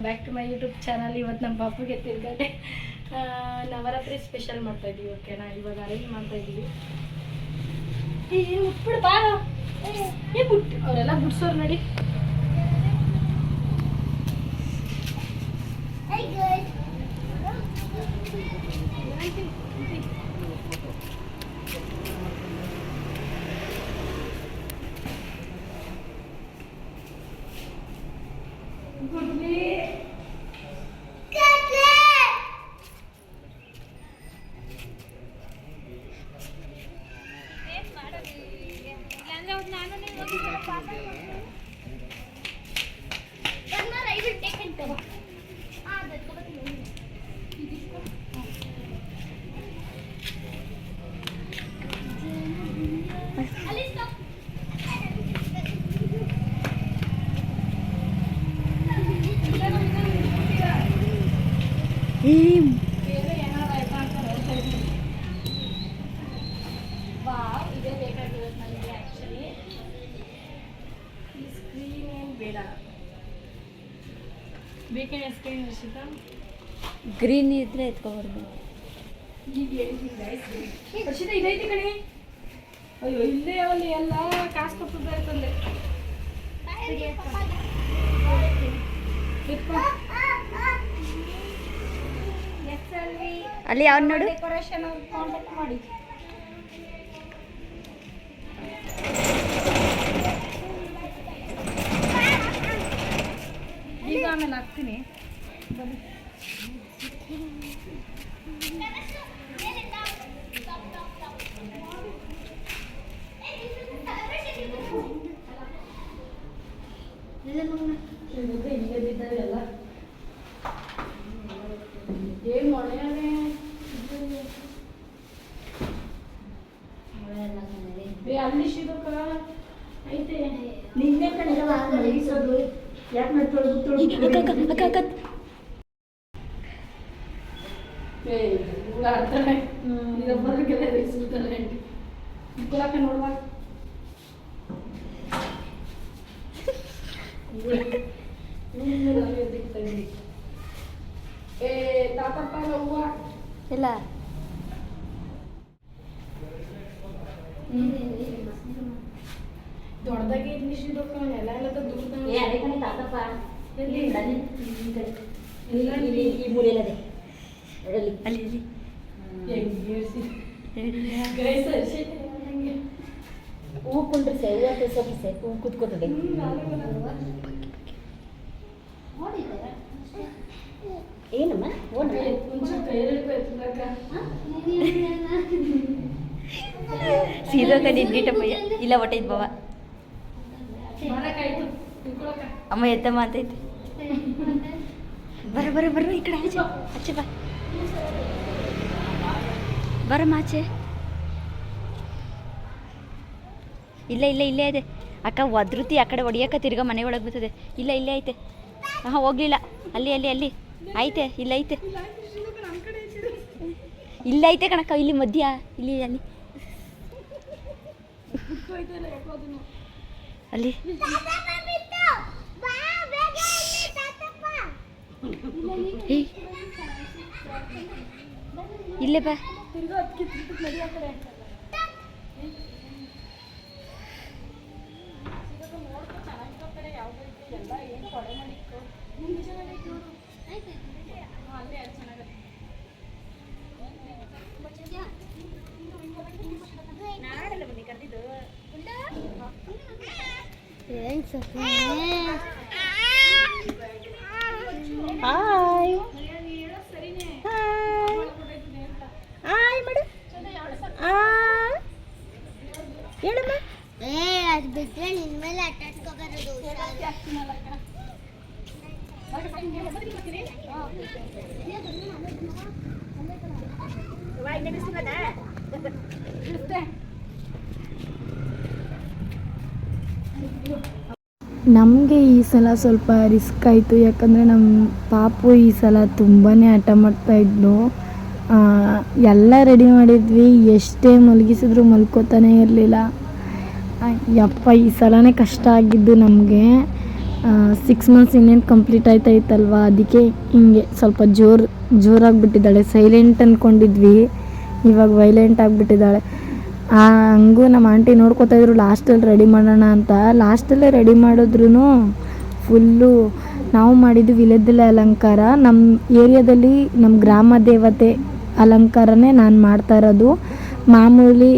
Back to my YouTube channel ಇವತ್ತು ನಮ್ಮ ಪಾಪುಗೆ ತಿರ್ಗಡೆ. ನವರಾತ್ರಿ ಸ್ಪೆಷಲ್ ಮಾಡ್ತಾ ಇದೀವಿ ಓಕೆನಾ ಇವಾಗ ಅರೇಂಜ್ ಮಾಡ್ತಾ ಇದೀವಿ ಏ ಬಾ. ಏ ಬುಟ್, ಅವರೆಲ್ಲ ಬಿಡ್ಸೋರು ನೋಡಿ ಬೇರೆ ಏನಾದ್ರು ಆಯ್ತಾ ಅಂತ ನೋಡ್ತಾ ಇದ್ದೀನಿ ವಾವ್ ಇದೇ ಬೇಕಾಗಿರೋದು ನನಗೆ ಆ್ಯಕ್ಚುಲಿ ಈ ಸ್ಕ್ರೀನ್ ಏನು ಬೇಡ. ಸ್ಕ್ರೀನ್ ರಕ್ಷಿತಾ ಗ್ರೀನ್ ಇದ್ರೆ ಎತ್ಕೊಬಾರ್ದು. ಈಗ ರಕ್ಷಿತಾ ಇದೈತಿ ಕಣಿ. ಅಯ್ಯೋ ಇಲ್ಲೇ ಅವಲ್ಲಿ ಎಲ್ಲ ಕಾಸು ಕೊಟ್ಟು ತಂದೆ ಎತ್ಕೊ. ಅಲ್ಲಿ ಅವ್ರು ನೋಡು? ಡೆಕೋರೇಷನ್ ಕಾಂಟ್ಯಾಕ್ಟ್ ಮಾಡಿ. ಆಮೇಲೆ ಹಾಕ್ತೀನಿ. ಬನ್ನಿ. ಎಲ್ಲ ಮಗನ. ಬಿದ್ದಾರೆ ಎಲ್ಲ ಏನ್ ಮೊಳೆಯಾನೆ ಏ ಅಲ್ಲಿ ಶಿವಕ ಐತೆ ನಿನ್ನೆ ಕಣವ ಮಲಗಿಸೋದು ಯಾಕೆ ಮಾಡಿ ತೊಳೆದು ತೊಳೆದು ಅಕ್ಕ ಅಕ್ಕ ಅಕ್ಕ ಏ ಹುಳ ಆಡ್ತಾಳೆ ಇದೊಬ್ಬರಿಗೆಲ್ಲ ರಿಸ್ತಾಳೆ ಇಟ್ಕೊಳಕ ನೋಡುವ ಏ ತಾತಪ್ಪ ಹೂವ ಇಲ್ಲ ದೊಡ್ಡದಾಗಿ ಇದ್ನಿ ಶಿವಕ ಎಲ್ಲ ಎಲ್ಲ ದೂರ ಏ ಅದೇ ಕಣೆ ತಾತಪ್ಪ ಅಲ್ಲಿ, ಈ ಕಡೆ. ಇಲ್ಲಿ ಈ ಮೂಲೆಯಲ್ಲದೆ ಅಲ್ಲಿ ಅಲ್ಲಿ. ಹೆಂಗೇರ್ಸಿ ಗೈಸ್ ಅರ್ಶಿ ಹಂಗೆ ಹೂ ಹೂ ಕುತ್ಕೋತದೆ? ಏನಮ್ಮ? ಓಡ್ ಏ, ಒಂಚೂರು ಕೈಯಲ್ಲಿ ಎತ್ತದಾಗ ಸೀದಾ ಕಡೆ ಇಟ್ಬಿಟ್ಟಪ್ಪಯ್ಯ ಇಲ್ಲ ಹೊಟ್ಟೆ ಇದ್ ಅಮ್ಮ ಎತ್ತಮ್ಮ ಅಂತೈತಿ ಬರ ಬರ ಬರ ಈ ಕಡೆ ಆಚೆ ಆಚೆ ಬಾ. ಬರಮ್ಮ ಆಚೆ. ಇಲ್ಲ ಇಲ್ಲ ಇಲ್ಲೇ ಇದೆ. ಅಕ್ಕ ಒದ್ರುತಿ ಆ ಕಡೆ ಒಡಿಯಕ್ಕ ತಿರ್ಗಾ ಮನೆ ಒಳಗೆ ಬರ್ತದೆ ಇಲ್ಲ ಇಲ್ಲೇ ಐತೆ. ಹಾಂ ಹೋಗ್ಲಿಲ್ಲ. ಅಲ್ಲಿ ಅಲ್ಲಿ ಅಲ್ಲಿ. ಐತೆ ಇಲ್ಲ ಐತೆ. ಇಲ್ಲ ಐತೆ ಕಣಕ್ಕ ಇಲ್ಲಿ ಮಧ್ಯ ಇಲ್ಲಿ ಅಲ್ಲಿ. ಅಲ್ಲಿ. ಇಲ್ಲೇ ಬಾ. ತಿರ್ಗಾ ಅದಕ್ಕೆ ತಿರ್ಗಾ ನಡಿ ಆ ಕಡೆ ಹಾಯ್ ಹಾಯ್ ಮಾಡು ಹೇಳಮ್ಮ ಏ ಅದು ಬಿಟ್ರೆ ನಿನ್ ಮೇಲೆ ಅಟ್ಟಾಡ್ಕೊ ಬರೋದು ನಮಗೆ ಈ ಸಲ ಸ್ವಲ್ಪ ರಿಸ್ಕ್ ಆಯಿತು. ಯಾಕಂದರೆ ನಮ್ಮ ಪಾಪು ಈ ಸಲ ತುಂಬಾ ಆಟ ಮಾಡ್ತಾಯಿದ್ನು ಎಲ್ಲ ರೆಡಿ ಮಾಡಿದ್ವಿ. ಎಷ್ಟೇ ಮಲಗಿಸಿದ್ರು ಮಲ್ಕೋತಾನೆ ಇರಲಿಲ್ಲ. ಯಪ್ಪ, ಈ ಸಲನೇ ಕಷ್ಟ ಆಗಿದ್ದು ನಮಗೆ. ಸಿಕ್ಸ್ ಮಂತ್ಸ್ ಇನ್ನೇನು ಕಂಪ್ಲೀಟ್ ಆಯ್ತಾ ಇತ್ತಲ್ವ ಅದಕ್ಕೆ ಹಿಂಗೆ ಸ್ವಲ್ಪ ಜೋರು, ಜೋರಾಗಿಬಿಟ್ಟಿದ್ದಾಳೆ. ಸೈಲೆಂಟ್ ಅಂದ್ಕೊಂಡಿದ್ವಿ ಇವಾಗ ವೈಲೆಂಟ್ ಆಗಿಬಿಟ್ಟಿದ್ದಾಳೆ. ಹಂಗೂ ನಮ್ಮ ಆಂಟಿ ನೋಡ್ಕೊತಾ ಇದ್ರು ಲಾಸ್ಟಲ್ಲಿ ರೆಡಿ ಮಾಡೋಣ ಅಂತ. ಲಾಸ್ಟಲ್ಲೇ ರೆಡಿ ಮಾಡಿದ್ರು ಫುಲ್ಲು ನಾವು ಮಾಡಿದ್ದು ವಿಲೆದೆಲೆ ಅಲಂಕಾರ. ನಮ್ಮ ಏರಿಯಾದಲ್ಲಿ ನಮ್ಮ ಗ್ರಾಮ ದೇವತೆ ಅಲಂಕಾರನೇ ನಾನು ಮಾಡ್ತಾ ಇರೋದು. ಮಾಮೂಲಿ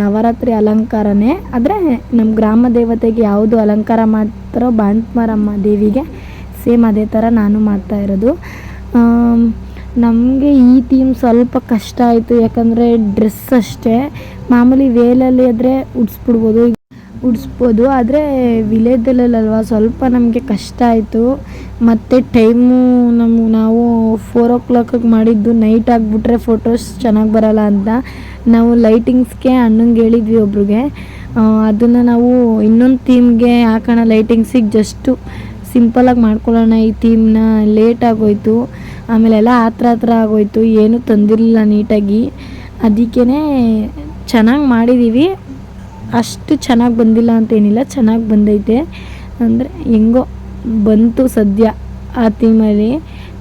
ನವರಾತ್ರಿ ಅಲಂಕಾರನೇ. ಆದರೆ ನಮ್ಮ ಗ್ರಾಮ ದೇವತೆಗೆ ಯಾವುದು ಅಲಂಕಾರ ಮಾಡ್ತಾರೋ ಬಾಣ್ಮಾರಮ್ಮ ದೇವಿಗೆ ಸೇಮ್ ಅದೇ ಥರ ನಾನು ಮಾಡ್ತಾ ಇರೋದು. ನಮಗೆ ಈ ಥೀಮ್ ಸ್ವಲ್ಪ ಕಷ್ಟ ಆಯಿತು, ಯಾಕಂದರೆ ಡ್ರೆಸ್ ಅಷ್ಟೇ. ಮಾಮೂಲಿ ವೇಲಲ್ಲಿ ಆದರೆ ಉಡ್ಸ್ಬಿಡ್ಬೋದು. ಉಡಿಸ್ಬೋದು, ಆದರೆ ವಿಲೇಜಲ್ಲಲ್ವ, ಸ್ವಲ್ಪ ನಮಗೆ ಕಷ್ಟ ಆಯಿತು. ಮತ್ತು ಟೈಮು ನಮ್ಮ ನಾವು ಫೋರ್ ಓ ಕ್ಲಾಕಿಗೆ ಮಾಡಿದ್ದು ನೈಟ್ ಆಗಿಬಿಟ್ರೆ ಫೋಟೋಸ್ ಚೆನ್ನಾಗಿ ಬರಲ್ಲ ಅಂತ. ನಾವು ಲೈಟಿಂಗ್ಸ್ಗೆ ಅಣ್ಣಂಗೆ ಹೇಳಿದ್ವಿ ಒಬ್ರಿಗೆ. ಅದನ್ನು ನಾವು ಇನ್ನೊಂದು ಥೀಮ್ಗೆ ಹಾಕೋಣ ಲೈಟಿಂಗ್ಸಿಗೆ ಜಸ್ಟು ಸಿಂಪಲಾಗಿ ಮಾಡ್ಕೊಳ್ಳೋಣ. ಈ ಥೀಮ್ನ ಲೇಟ್ ಆಗೋಯ್ತು. ಆಮೇಲೆ ಎಲ್ಲ ಥರ ಹತ್ರ ಆಗೋಯ್ತು, ಏನೂ ತಂದಿರಲಿಲ್ಲ ನೀಟಾಗಿ. ಅದಕ್ಕೇ ಚೆನ್ನಾಗಿ ಮಾಡಿದ್ದೀವಿ ಅಷ್ಟು ಚೆನ್ನಾಗಿ ಬಂದಿಲ್ಲ ಅಂತೇನಿಲ್ಲ ಚೆನ್ನಾಗಿ ಬಂದೈತೆ. ಅಂದರೆ ಹೆಂಗೋ ಬಂತು ಸದ್ಯ ಆ ಥೀಮಲ್ಲಿ.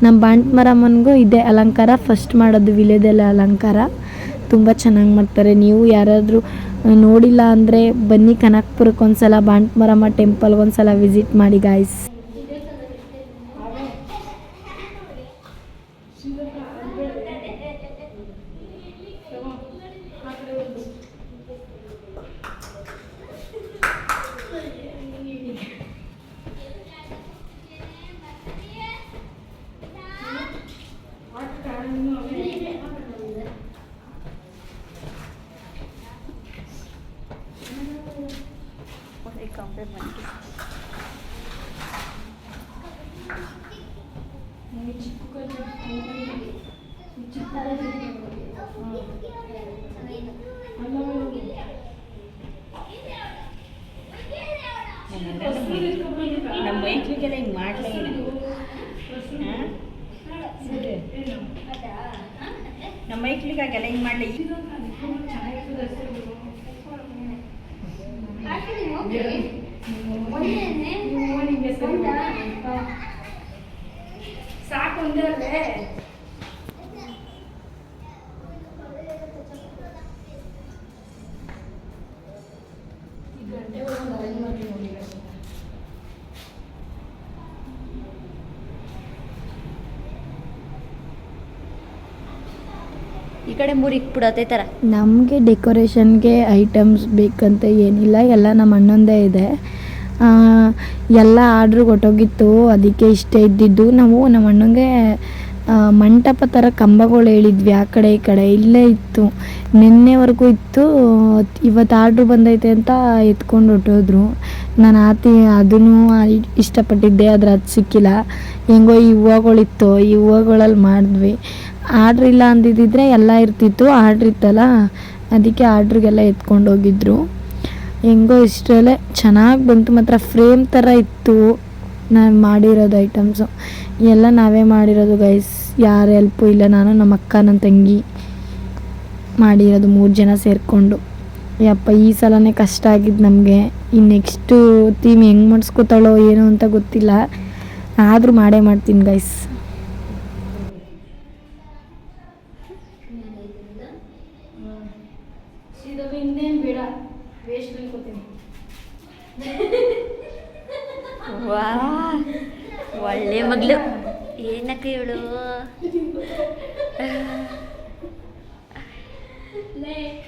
ನಮ್ಮ ಬಾಂಟ್ಮರಮ್ಮನಿಗೂ ಇದೆ ಅಲಂಕಾರ ಫಸ್ಟ್ ಮಾಡೋದು ವಿಲೇದೆಲ್ಲ ಅಲಂಕಾರ. ತುಂಬ ಚೆನ್ನಾಗಿ ಮಾಡ್ತಾರೆ. ನೀವು ಯಾರಾದರೂ ನೋಡಿಲ್ಲ ಅಂದರೆ ಬನ್ನಿ ಕನಕಪುರಕ್ಕೆ ಒಂದ್ಸಲ ಬಾಂಟ್ಮರಮ್ಮ ಟೆಂಪಲ್ಗೆ ಒಂದ್ಸಲ ವಿಸಿಟ್ ಮಾಡಿ ಗಾಯ್ಸ್ ನಮ್ಮ ಮೈಕ್ಳಿಗೆಲ್ಲ ಹಿಂಗೆ ಮಾಡಲೇ ಇಲ್ಲ ನಮ್ಮ ಮೈಕ್ಳಿಗಾಗೆಲ್ಲ ಹಿಂಗೆ ಮಾಡಲಿ. ಸಾಕು ಒಂದೇ ಅಲ್ಲೇ ಈ ಕಡೆ ಮೂರು ಇಕ್ಬಿಡತ್ತೆ ಥರ ನಮಗೆ ಡೆಕೋರೇಷನ್ಗೆ ಐಟಮ್ಸ್ ಬೇಕಂತ ಏನಿಲ್ಲ ಎಲ್ಲ ನಮ್ಮ ಅಣ್ಣಂದೇ ಇದೆ. ಎಲ್ಲ ಆರ್ಡ್ರ್ ಕೊಟ್ಟೋಗಿತ್ತು. ಅದಕ್ಕೆ ಇಷ್ಟೇ ಇದ್ದಿದ್ದು. ನಾವು ನಮ್ಮ ಅಣ್ಣಂಗೆ ಮಂಟಪ ಥರ ಕಂಬಗಳು ಹೇಳಿದ್ವಿ ಆ ಕಡೆ ಈ ಕಡೆ. ಇಲ್ಲೇ ಇತ್ತು. ನಿನ್ನೆವರೆಗೂ ಇತ್ತು. ಇವತ್ತು ಆರ್ಡ್ರ್ ಬಂದೈತೆ ಅಂತ ಎತ್ಕೊಂಡು ಹೊಟ್ಟೋದ್ರು ನಾನು ಆತಿ, ಅದನ್ನು ಇಷ್ಟಪಟ್ಟಿದ್ದೆ, ಆದರೆ ಅದು ಸಿಕ್ಕಿಲ್ಲ. ಹೆಂಗೋ ಈ ಹೂವುಗಳಿತ್ತು. ಈ ಹೂವುಗಳಲ್ಲಿ ಮಾಡಿದ್ವಿ. ಆರ್ಡ್ರ್ ಇಲ್ಲ ಅಂದಿದ್ದಿದ್ರೆ ಎಲ್ಲ ಇರ್ತಿತ್ತು. ಆರ್ಡ್ರ್ ಇತ್ತಲ್ಲ, ಅದಕ್ಕೆ ಆರ್ಡ್ರಿಗೆಲ್ಲ ಎತ್ಕೊಂಡು ಹೋಗಿದ್ರು. ಹೆಂಗೋ ಇಷ್ಟರಲ್ಲೇ ಚೆನ್ನಾಗಿ ಬಂತು. ಮಾತ್ರ ಫ್ರೇಮ್ ಥರ ಇತ್ತು ನಾನು ಮಾಡಿರೋದು ಐಟಮ್ಸು ಎಲ್ಲ ನಾವೇ ಮಾಡಿರೋದು ಗೈಸ್ ಯಾರ ಹೆಲ್ಪು ಇಲ್ಲ. ನಾನು, ನಮ್ಮ ಅಕ್ಕ ನನ್ನ ತಂಗಿ ಮಾಡಿರೋದು ಮೂರು ಜನ ಸೇರಿಕೊಂಡು. ಯಪ್ಪ, ಈ ಸಲನೇ ಕಷ್ಟ ಆಗಿದ್ದು ನಮಗೆ. ಈ ನೆಕ್ಸ್ಟು ಥೀಮ್ ಹೆಂಗೆ ಮಾಡಿಸ್ಕೊತಾಳೋ ಏನೋ ಅಂತ ಗೊತ್ತಿಲ್ಲ. ಆದರೂ ಮಾಡೇ ಮಾಡ್ತೀನಿ ಗೈಸ್ ಇನ್ನೇನು ಬೇಡ. ವೇಸ್ಟ್ ಅನ್ಕೋತೀನಿ ವಾ ಒಳ್ಳೆ ಮಗಳು ಏನಕ್ಕ ಇವಳು?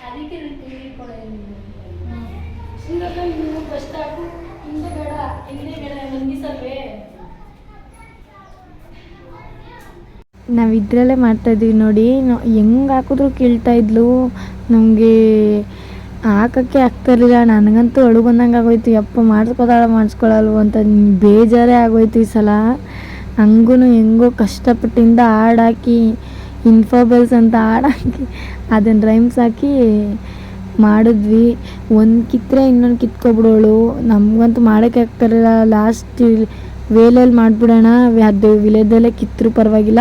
ಅದಕ್ಕೆ ಇದ್ರಲ್ಲೇ ಮಾಡ್ತಾ ಇದೀವಿ ಸೀದಾ ಇನ್ನು ಫಸ್ಟ್ ಹಾಕು ಹಿಂದೆ ಬೇಡ ಹಿಂದೆ ಬೇಡ ನಂಗಿಸಲ್ವೇ ನಾವು ಇದರಲ್ಲೇ ಮಾಡ್ತಾಯಿದ್ವಿ ನೋಡಿ. ಹೆಂಗ್ ಹೆಂಗೆ ಹಾಕಿದ್ರು ಕೇಳ್ತಾ ಇದ್ಲು. ನಮಗೆ ಹಾಕೋಕ್ಕೆ ಆಗ್ತಿರ್ಲಿಲ್ಲ. ನನಗಂತೂ ಅಳು ಬಂದಂಗೆ ಆಗೋಯ್ತು. ಯಪ್ಪ ಮಾಡಿಸ್ಕೊತಾಳ ಮಾಡಿಸ್ಕೊಳಲ್ವ ಅಂತ ಬೇಜಾರೇ ಆಗೋಯ್ತು ಈ ಸಲ. ಹಂಗೂ ಹೆಂಗೋ ಕಷ್ಟಪಟ್ಟಿಂದ ಹಾಡಾಕಿ ಇನ್ಫೋಬಲ್ಸ್ ಅಂತ ಹಾಡಾಕಿ ಅದನ್ನು ರೈಮ್ಸ್ ಹಾಕಿ ಮಾಡಿದ್ವಿ. ಒಂದು ಕಿತ್ತರೆ ಇನ್ನೊಂದು ಕಿತ್ಕೊಬಿಡೋಳು. ನಮಗಂತೂ ಮಾಡೋಕ್ಕೆ ಆಗ್ತಿರಲಿಲ್ಲ. ಲಾಸ್ಟ್ ವೇಲಲ್ಲಿ ಮಾಡಿಬಿಡೋಣ. ಅದು ವಿಲೇದಲ್ಲೇ ಕಿತ್ತರೂ ಪರವಾಗಿಲ್ಲ.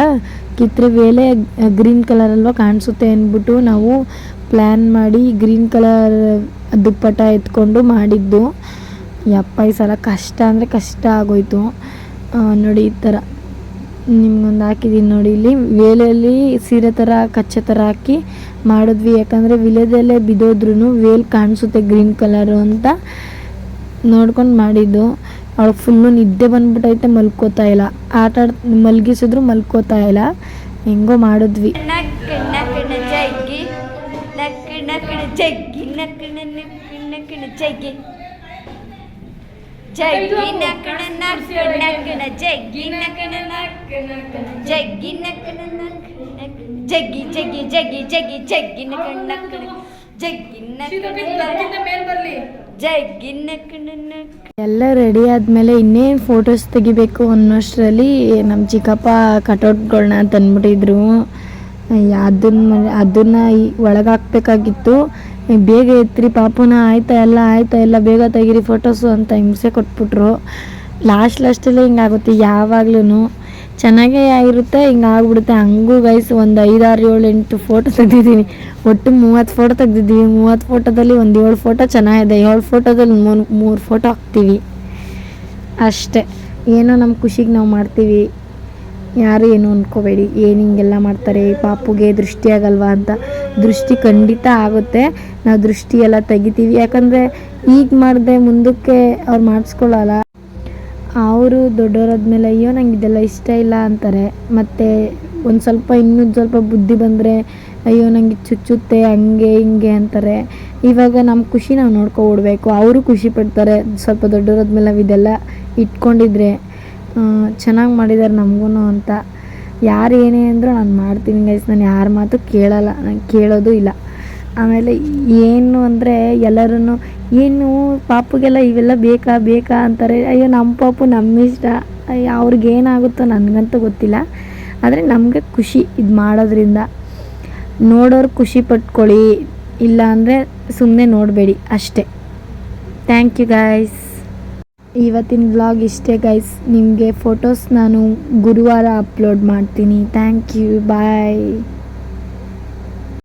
ಕಿತ್ತರೆ ವೇಲೆ ಗ್ರೀನ್ ಕಲರ್ ಅಲ್ವಾ ಕಾಣಿಸುತ್ತೆ ಅಂದ್ಬಿಟ್ಟು ನಾವು ಪ್ಲ್ಯಾನ್ ಮಾಡಿ ಗ್ರೀನ್ ಕಲರ್ ದುಪ್ಪಟ ಎತ್ಕೊಂಡು ಮಾಡಿದ್ದು. ಯಪ್ಪ, ಈ ಸಲ ಕಷ್ಟ ಅಂದರೆ ಕಷ್ಟ ಆಗೋಯ್ತು. ನೋಡಿ ಈ ಥರ ನಿಮ್ಗೊಂದು ಹಾಕಿದ್ದೀನಿ ನೋಡಿ ಇಲ್ಲಿ. ವೇಲಲ್ಲಿ ಸೀರೆ ಥರ ಕಚ್ಚೆ ಥರ ಹಾಕಿ ಮಾಡಿದ್ವಿ. ಯಾಕಂದರೆ ವಿಲೇದಲ್ಲೇ ಬಿದ್ದೋದ್ರೂ ವೇಲ್ ಕಾಣಿಸುತ್ತೆ ಗ್ರೀನ್ ಕಲರು ಅಂತ ನೋಡ್ಕೊಂಡು ಮಾಡಿದ್ದು. ಅವಳು ಫುಲ್ಲು ನಿದ್ದೆ ಬಂದ್ಬಿಟ್ಟೈತೆ ಮಲ್ಕೋತಾ ಇಲ್ಲ. ಆಟ ಮಲಗಿಸಿದ್ರು ಮಲ್ಕೋತಾ ಇಲ್ಲ. ಹೆಂಗೋ ಮಾಡಿದ್ವಿ. ನಕ್ಕಣ ಜಗ್ಗಿ ನಕ್ಕಣ ನಕ್ಕಣ ಜಗ್ಗಿ ಜಗ್ಗಿ ನಕ್ಕಣ ನಕ್ ನಕ್ಕಣ ಜಗ್ಗಿ ಜಗ್ಗಿ ಜಗ್ಗಿ ಜಗ್ಗಿ ಜಗ್ಗಿ ಜಗ್ಗಿ ಜಗ್ಗಿ ಕಣ್ಣ ನಕ್ಕಣ ಜಗ್ಗಿ ನಕ್ಕಣ ಜಗ್ಗಿ ಎಲ್ಲ ರೆಡಿ ಆದಮೇಲೆ ಇನ್ನೇನು ಫೋಟೋಸ್ ತೆಗಿಬೇಕು ಅನ್ನೋಷ್ಟರಲ್ಲಿ ನಮ್ಮ ಚಿಕ್ಕಪ್ಪ ಕಟೌಟ್ಗಳನ್ನ ತಂದ್ಬಿಟ್ಟಿದ್ರು. ಅದನ್ನ ಅದನ್ನು ಒಳಗೆ ಹಾಕ್ಬೇಕಾಗಿತ್ತು ಏ, ಬೇಗ ಎತ್ತಿರಿ ಪಾಪುನ ಆಯ್ತಾ, ಎಲ್ಲ ಆಯ್ತಾ, ಎಲ್ಲ ಬೇಗ ತೆಗೀರಿ ಫೋಟೋಸು ಅಂತ ಹಿಂಸೆ ಕೊಟ್ಬಿಟ್ರು. ಲಾಸ್ಟ್ ಲಾಸ್ಟಲ್ಲೇ ಹಿಂಗಾಗುತ್ತೆ ಯಾವಾಗ್ಲೂ ಚೆನ್ನಾಗೇ ಆಗಿರುತ್ತೆ ಹಿಂಗೆ ಆಗ್ಬಿಡುತ್ತೆ. ಹಂಗೂ ಗೈಸ್ ಒಂದು ಐದಾರು ಏಳು ಎಂಟು ಫೋಟೋ ತೆಗ್ದಿದ್ದೀನಿ. ಒಟ್ಟು ಮೂವತ್ತು ಫೋಟೋ ತೆಗ್ದಿದ್ದೀವಿ. ಮೂವತ್ತು ಫೋಟೋದಲ್ಲಿ ಒಂದು ಏಳು ಫೋಟೋ ಚೆನ್ನಾಗಿದೆ. ಏಳು ಫೋಟೋದಲ್ಲಿ ಮೂರು ಮೂರು ಫೋಟೋ ಹಾಕ್ತೀವಿ. ಅಷ್ಟೇ. ಏನೋ ನಮ್ಮ ಖುಷಿಗೆ ನಾವು ಮಾಡ್ತೀವಿ. ಯಾರು ಏನು ಅಂದ್ಕೋಬೇಡಿ ಏನು ಹಿಂಗೆಲ್ಲ ಮಾಡ್ತಾರೆ ಪಾಪುಗೆ ದೃಷ್ಟಿ ಆಗಲ್ವಾ ಅಂತ. ದೃಷ್ಟಿ ಖಂಡಿತ ಆಗುತ್ತೆ. ನಾವು ದೃಷ್ಟಿ ಎಲ್ಲ ತೆಗಿತೀವಿ. ಯಾಕಂದರೆ ಈಗ ಮಾಡಿದೆ ಮುಂದಕ್ಕೆ ಅವ್ರು ಮಾಡಿಸ್ಕೊಳ್ಳಲ್ಲ. ಅವರು ದೊಡ್ಡವರಾದ್ಮೇಲೆ ಅಯ್ಯೋ ನಂಗೆ ಇದೆಲ್ಲ ಇಷ್ಟ ಇಲ್ಲ ಅಂತಾರೆ. ಮತ್ತು ಒಂದು ಸ್ವಲ್ಪ ಇನ್ನೂ ಸ್ವಲ್ಪ ಬುದ್ಧಿ ಬಂದರೆ, ಅಯ್ಯೋ, ನಂಗೆ ಚುಚ್ಚುತ್ತೆ, ಹಂಗೆ, ಹಿಂಗೆ ಅಂತಾರೆ. ಇವಾಗ ನಮ್ಮ ಖುಷಿ ನಾವು ನೋಡ್ಕೊಬಿಡ್ಬೇಕು ಅವರು ಖುಷಿ ಪಡ್ತಾರೆ. ಸ್ವಲ್ಪ ದೊಡ್ಡವರಾದ್ಮೇಲೆ ನಾವು ಇದೆಲ್ಲ ಇಟ್ಕೊಂಡಿದ್ರೆ ಚೆನ್ನಾಗಿ ಮಾಡಿದ್ದಾರೆ ನಮಗೂ ಅಂತ. ಯಾರು ಏನೇ ಅಂದರೂ ನಾನು ಮಾಡ್ತೀನಿ ಗೈಸ್ ನಾನು ಯಾರ ಮಾತು ಕೇಳಲ್ಲ, ನಾನು ಕೇಳೋದು ಇಲ್ಲ. ಆಮೇಲೆ ಏನು ಅಂದರೆ ಎಲ್ಲರೂ ಏನು ಪಾಪುಗೆಲ್ಲ ಇವೆಲ್ಲ ಬೇಕಾ ಬೇಕಾ ಅಂತಾರೆ. ಅಯ್ಯೋ ನಮ್ಮ ಪಾಪು ನಮ್ಮ ಇಷ್ಟ ಅಯ್ಯೋ ಅವ್ರಿಗೆ ಏನಾಗುತ್ತೋ ನನಗಂತೂ ಗೊತ್ತಿಲ್ಲ. ಆದರೆ ನಮಗೆ ಖುಷಿ ಇದು ಮಾಡೋದ್ರಿಂದ. ನೋಡೋರು ಖುಷಿ ಪಟ್ಕೊಳ್ಳಿ. ಇಲ್ಲ ಅಂದರೆ ಸುಮ್ಮನೆ ನೋಡಬೇಡಿ ಅಷ್ಟೇ. ಥ್ಯಾಂಕ್ ಯು ಗಾಯ್ಸ್ ಇವತ್ತಿನ ವ್ಲಾಗ್ ಇಷ್ಟೇ ಗೈಸ್ ನಿಮಗೆ ಫೋಟೋಸ್ ನಾನು ಗುರುವಾರ ಅಪ್ಲೋಡ್ ಮಾಡ್ತೀನಿ. Thank you bye